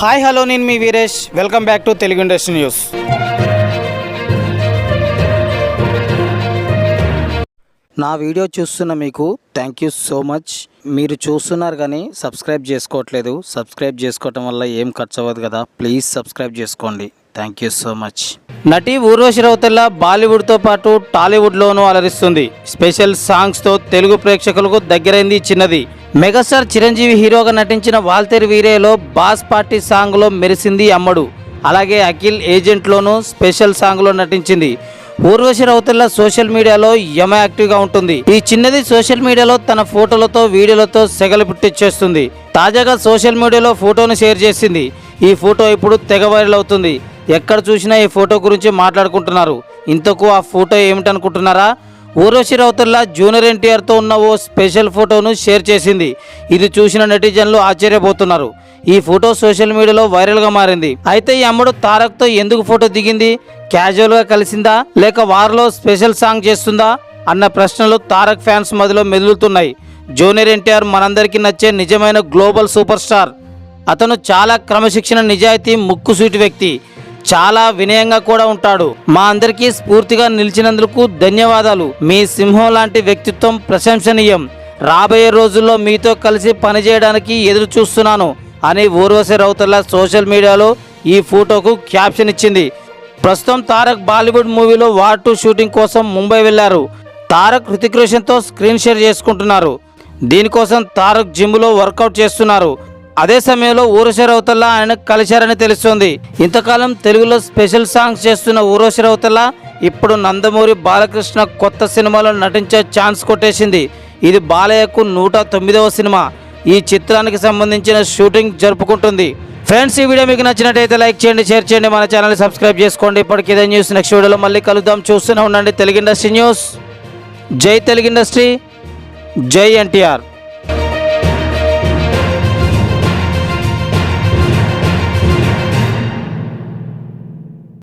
Hi hello నేను మీ Veeresh. Welcome back to Telugu industry news. నా video చూస్తున్న మీకు థ్యాంక్ యూ సో మచ్ మీరు చూస్తున్నారు కానీ సబ్స్క్రైబ్ చేసుకోవట్లేదు. సబ్స్క్రైబ్ చేసుకోవటం వల్ల ఏం ఖర్చు అవ్వదు కదా. ప్లీజ్ సబ్స్క్రైబ్ చేసుకోండి. థ్యాంక్ యూ సో మచ్ నటి ఊర్వశి రౌతెల్ల బాలీవుడ్తో పాటు టాలీవుడ్లోనూ అలరిస్తుంది. స్పెషల్ సాంగ్స్తో తెలుగు ప్రేక్షకులకు దగ్గరైంది చిన్నది. మెగాస్టార్ చిరంజీవి హీరోగా నటించిన వాల్తేరు వీరేలో బాస్ పార్టీ సాంగ్లో మెరిసింది అమ్మడు. అలాగే అఖిల్ ఏజెంట్లోనూ స్పెషల్ సాంగ్లో నటించింది. ఊర్వశి రౌతెల్ల సోషల్ మీడియాలో యమ యాక్టివ్గా ఉంటుంది. ఈ చిన్నది సోషల్ మీడియాలో తన ఫోటోలతో వీడియోలతో సెగలు పుట్టించేస్తుంది తాజాగా సోషల్ మీడియాలో ఫోటోను షేర్ చేసింది. ఈ ఫోటో ఇప్పుడు తెగ వైరల్ అవుతుంది. ఎక్కడ చూసినా ఈ ఫోటో గురించి మాట్లాడుకుంటున్నారు. ఇంతకు ఆ ఫోటో ఏమిటనుకుంటున్నారా? ఊర్వశి రౌతెల్ల జూనియర్ ఎన్టీఆర్తో ఉన్న ఓ స్పెషల్ ఫోటోను షేర్ చేసింది. ఇది చూసిన నెటిజన్లు ఆశ్చర్యపోతున్నారు. ఈ ఫోటో సోషల్ మీడియాలో వైరల్గా మారింది. అయితే ఈ అమ్మడు తారక్తో ఎందుకు ఫోటో దిగింది? క్యాజువల్గా కలిసిందా? లేక వారిలో స్పెషల్ సాంగ్ చేస్తుందా? అన్న ప్రశ్నలు తారక్ ఫ్యాన్స్ మధ్యలో మెదులుతున్నాయి. జూనియర్ ఎన్టీఆర్ మనందరికీ నచ్చే నిజమైన గ్లోబల్ సూపర్ స్టార్. అతను చాలా క్రమశిక్షణ నిజాయితీ ముక్కుసూటి వ్యక్తి. చాలా వినయంగా కూడా ఉంటాడు. మా అందరికీ స్ఫూర్తిగా నిలిచినందుకు ధన్యవాదాలు. మీ సింహం లాంటి వ్యక్తిత్వం ప్రశంసనీయం. రాబోయే రోజుల్లో మీతో కలిసి పనిచేయడానికి ఎదురు చూస్తున్నాను అని ఊర్వశి రౌతల్ల సోషల్ మీడియాలో ఈ ఫోటోకు క్యాప్షన్ ఇచ్చింది. ప్రస్తుతం తారక్ బాలీవుడ్ మూవీలో వార్ టూ షూటింగ్ కోసం ముంబై వెళ్ళారు. తారక్ హృతిక్ రోషన్తో స్క్రీన్ షేర్ చేసుకుంటున్నారు. దీనికోసం తారక్ జిమ్లో వర్కౌట్ చేస్తున్నారు. అదే సమయంలో ఊరసి రౌతల్లా ఆయన కలిశారని తెలుస్తోంది. ఇంతకాలం తెలుగులో స్పెషల్ సాంగ్స్ చేస్తున్న ఊరసి రౌతల్లా ఇప్పుడు నందమూరి బాలకృష్ణ కొత్త సినిమాలో నటించే ఛాన్స్ కొట్టేసింది. ఇది బాలయ్యకు నూట తొమ్మిదవ సినిమా. ఈ చిత్రానికి సంబంధించిన షూటింగ్ జరుపుకుంటుంది. ఫ్రెండ్స్ ఈ వీడియో మీకు నచ్చినట్టయితే లైక్ చేయండి షేర్ చేయండి మన ఛానల్ సబ్స్క్రైబ్ చేసుకోండి. ఇప్పటికి ఇదే న్యూస్. నెక్స్ట్ వీడియోలో మళ్ళీ కలుద్దాం. చూస్తూనే ఉండండి. Telugu industry news. జై తెలుగు ఇండస్ట్రీ. జై ఎన్టీఆర్.